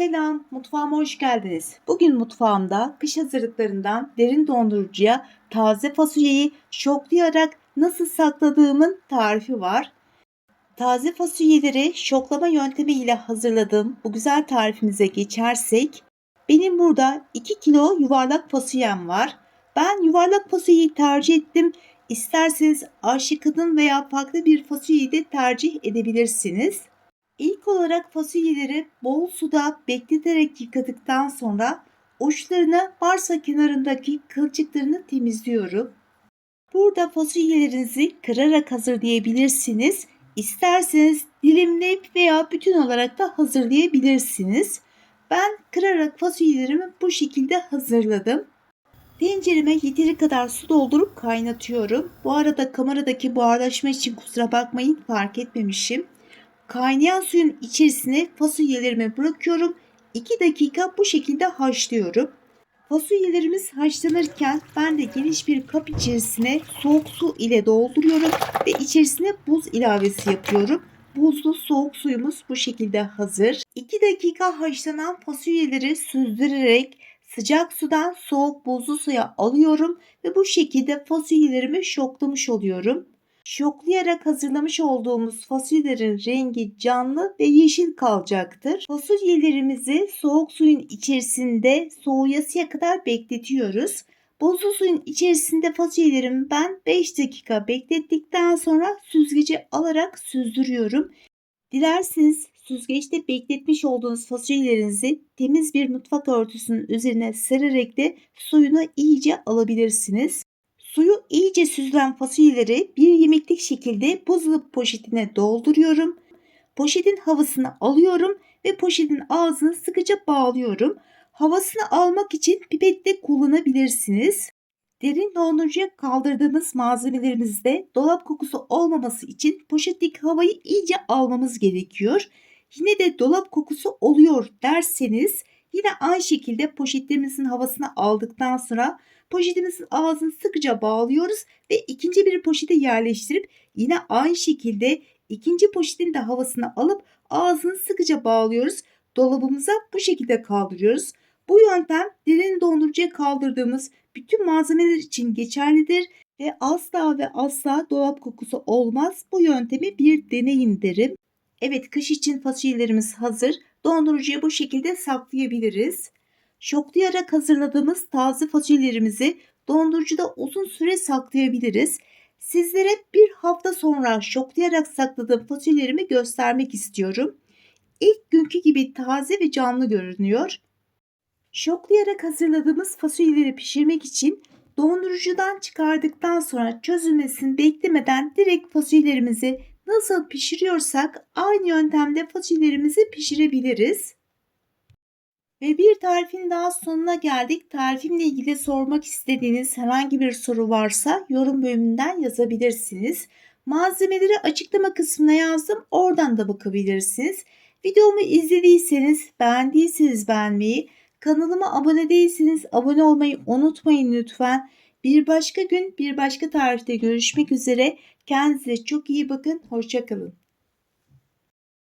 Selam, mutfağıma hoş geldiniz. Bugün mutfağımda kış hazırlıklarından derin dondurucuya taze fasulyeyi şoklayarak nasıl sakladığımın tarifi var. Taze fasulyeleri şoklama yöntemi ile hazırladığım bu güzel tarifimize geçersek, benim burada 2 kilo yuvarlak fasulyem var. Ben yuvarlak fasulyeyi tercih ettim. İsterseniz Ayşe kadın veya farklı bir fasulyeyi de tercih edebilirsiniz. İlk olarak fasulyeleri bol suda bekleterek yıkadıktan sonra uçlarını varsa kenarındaki kılçıklarını temizliyorum. Burada fasulyelerinizi kırarak hazırlayabilirsiniz. İsterseniz dilimleyip veya bütün olarak da hazırlayabilirsiniz. Ben kırarak fasulyelerimi bu şekilde hazırladım. Tencereme yeteri kadar su doldurup kaynatıyorum. Bu arada kameradaki buharlaşma için kusura bakmayın fark etmemişim. Kaynayan suyun içerisine fasulyelerimi bırakıyorum. 2 dakika bu şekilde haşlıyorum. Fasulyelerimiz haşlanırken ben de geniş bir kap içerisine soğuk su ile dolduruyorum ve içerisine buz ilavesi yapıyorum. Buzlu soğuk suyumuz bu şekilde hazır. 2 dakika haşlanan fasulyeleri süzdürerek sıcak sudan soğuk buzlu suya alıyorum ve bu şekilde fasulyelerimi şoklamış oluyorum. Şoklayarak hazırlamış olduğumuz fasulyelerin rengi canlı ve yeşil kalacaktır. Fasulyelerimizi soğuk suyun içerisinde soğuyasıya kadar bekletiyoruz. Buzlu suyun içerisinde fasulyelerimi ben 5 dakika beklettikten sonra süzgece alarak süzdürüyorum. Dilerseniz süzgeçte bekletmiş olduğunuz fasulyelerinizi temiz bir mutfak örtüsünün üzerine sererek de suyunu iyice alabilirsiniz. Suyu iyice süzülen fasulyeleri bir yemeklik şekilde buzdolabı poşetine dolduruyorum. Poşetin havasını alıyorum ve poşetin ağzını sıkıca bağlıyorum. Havasını almak için pipetle kullanabilirsiniz. Derin dondurucuya kaldırdığımız malzemelerimizde dolap kokusu olmaması için poşetteki havayı iyice almamız gerekiyor. Yine de dolap kokusu oluyor derseniz yine aynı şekilde poşetlerimizin havasını aldıktan sonra poşetimizin ağzını sıkıca bağlıyoruz ve ikinci bir poşete yerleştirip yine aynı şekilde ikinci poşetin de havasını alıp ağzını sıkıca bağlıyoruz. Dolabımıza bu şekilde kaldırıyoruz. Bu yöntem derin dondurucuya kaldırdığımız bütün malzemeler için geçerlidir ve asla ve asla dolap kokusu olmaz. Bu yöntemi bir deneyin derim. Evet kış için fasulyelerimiz hazır. Dondurucuya bu şekilde saklayabiliriz. Şoklayarak hazırladığımız taze fasulyelerimizi dondurucuda uzun süre saklayabiliriz. Sizlere bir hafta sonra şoklayarak sakladığım fasulyelerimi göstermek istiyorum. İlk günkü gibi taze ve canlı görünüyor. Şoklayarak hazırladığımız fasulyeleri pişirmek için dondurucudan çıkardıktan sonra çözülmesini beklemeden direkt fasulyelerimizi nasıl pişiriyorsak aynı yöntemde fasulyelerimizi pişirebiliriz. Ve bir tarifin daha sonuna geldik. Tarifimle ilgili sormak istediğiniz herhangi bir soru varsa yorum bölümünden yazabilirsiniz. Malzemeleri açıklama kısmına yazdım. Oradan da bakabilirsiniz. Videomu izlediyseniz, beğendiyseniz beğenmeyi, kanalıma abone değilseniz abone olmayı unutmayın lütfen. Bir başka gün, bir başka tarifte görüşmek üzere. Kendinize çok iyi bakın. Hoşçakalın.